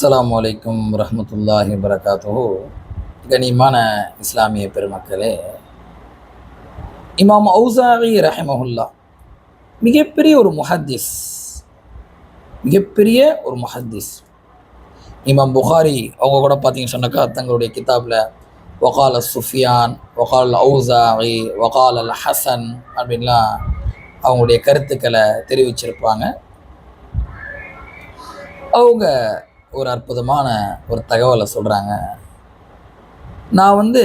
அஸ்லாம் அலைக்கும் ரஹமத்துல்லாஹி வரகாத்தோ கனிமான இஸ்லாமிய பெருமக்களே இமாம் ஔசாரி ரஹமஹுல்லா மிகப்பெரிய ஒரு முஹத்திஸ் மிகப்பெரிய ஒரு முஹத்திஸ். இமாம் புகாரி அவங்க கூட பார்த்தீங்கன்னு சொன்னாக்கா தங்களுடைய கிதாபில் வகால சுஃபியான் வகால் ஔசாரி ஒகால் அல் ஹசன் அப்படின்லாம் அவங்களுடைய கருத்துக்களை தெரிவிச்சிருப்பாங்க. அவங்க ஒரு அற்புதமான ஒரு தகவலை சொல்கிறாங்க நான் வந்து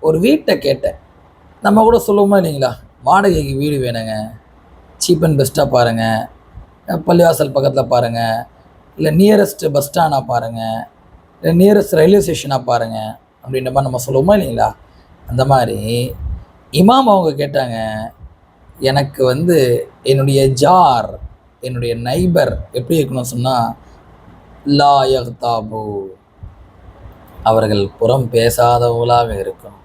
ஒரு வீட்டை கேட்டேன். நம்ம கூட சொல்லுவோமா இல்லைங்களா? வாடகைக்கு வீடு வேணுங்க. சீப் அண்ட் பெஸ்ட்டாக பாருங்கள் பள்ளிவாசல் பக்கத்தில் பாருங்கள் இல்லை நியரஸ்ட் பஸ் ஸ்டாண்டாக பாருங்கள் இல்லை நியரஸ்ட் ரயில்வே ஸ்டேஷனாக பாருங்கள் அப்படின்ற மாதிரி நம்ம சொல்லுவோமா இல்லைங்களா? அந்த மாதிரி இமாம் அவங்க கேட்டாங்க எனக்கு வந்து என்னுடைய ஜார் என்னுடைய நைபர் எப்படி இருக்கணும் சொன்னால் லாயக்தாபு அவர்கள் புறம் பேசாதவர்களாக இருக்கணும்.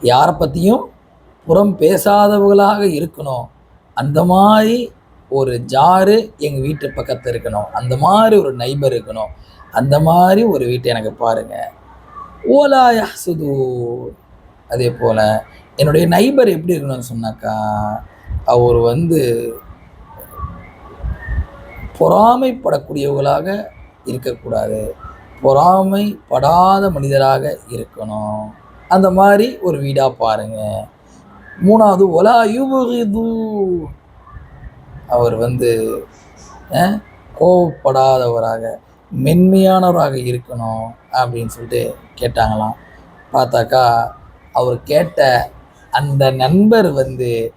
யாரை பற்றியும் புறம் பேசாதவர்களாக இருக்கணும். அந்த மாதிரி ஒரு ஜாரு எங்கள் வீட்டு பக்கத்தில் இருக்கணும். அந்த மாதிரி ஒரு நைபர் இருக்கணும். அந்த மாதிரி ஒரு வீட்டை எனக்கு பாருங்கள் ஓலா சுது அதே போல் என்னுடைய நைபர் எப்படி இருக்கணும்னு சொன்னாக்கா அவர் வந்து பொறாமைப்படக்கூடியவர்களாக இருக்கக்கூடாது. பொறாமைப்படாத மனிதராக இருக்கணும். அந்த மாதிரி ஒரு வீடாக பாருங்க. மூணாவது ஒலா யுபுகிது. அவர் வந்து கோவப்படாதவராக மென்மையானவராக இருக்கணும். அப்படின்னு சொல்லிட்டு கேட்டாங்களாம். பார்த்தாக்கா அவர் கேட்ட அந்த நண்பர் வந்து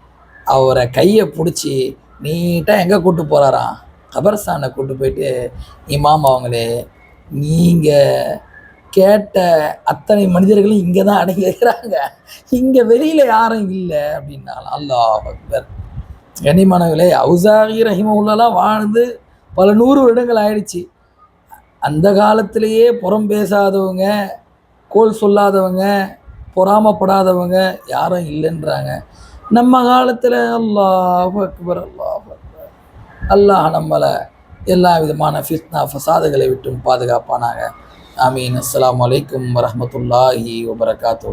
அவரை கையை பிடிச்சி நீட்டாக எங்கே கூட்டு போகிறாராம் கபர்ஸ்தானை கூட்டு போயிட்டு இமாம் அவங்களே நீங்கள் கேட்ட அத்தனை மனிதர்களும் இங்கே தான் அடங்கி இருக்கிறாங்க. இங்கே வெளியில் யாரும் இல்லை அப்படின்னாலும் அல்லாஹ் அக்பர். கனிமானவர்களே அவுசாகி ரஹிமவுல்லாம் வாழ்ந்து பல நூறு வருடங்கள் ஆயிடுச்சு. அந்த காலத்திலேயே புறம் பேசாதவங்க கோல் சொல்லாதவங்க பொறாமப்படாதவங்க யாரும் இல்லைன்றாங்க. நம்ம காலத்தில் அல்லாஹ் அக்பர் அல்லாஹ் அக்பர். அல்லாஹ் நம்மளை எல்லா விதமான ஃபித்னா ஃபசாதுகளை விட்டும் பாதுகாப்பானாக. ஆமீன். அஸ்லாம் வலைக்கம் வரமத்துல்லாஹி வபரகாத்தூ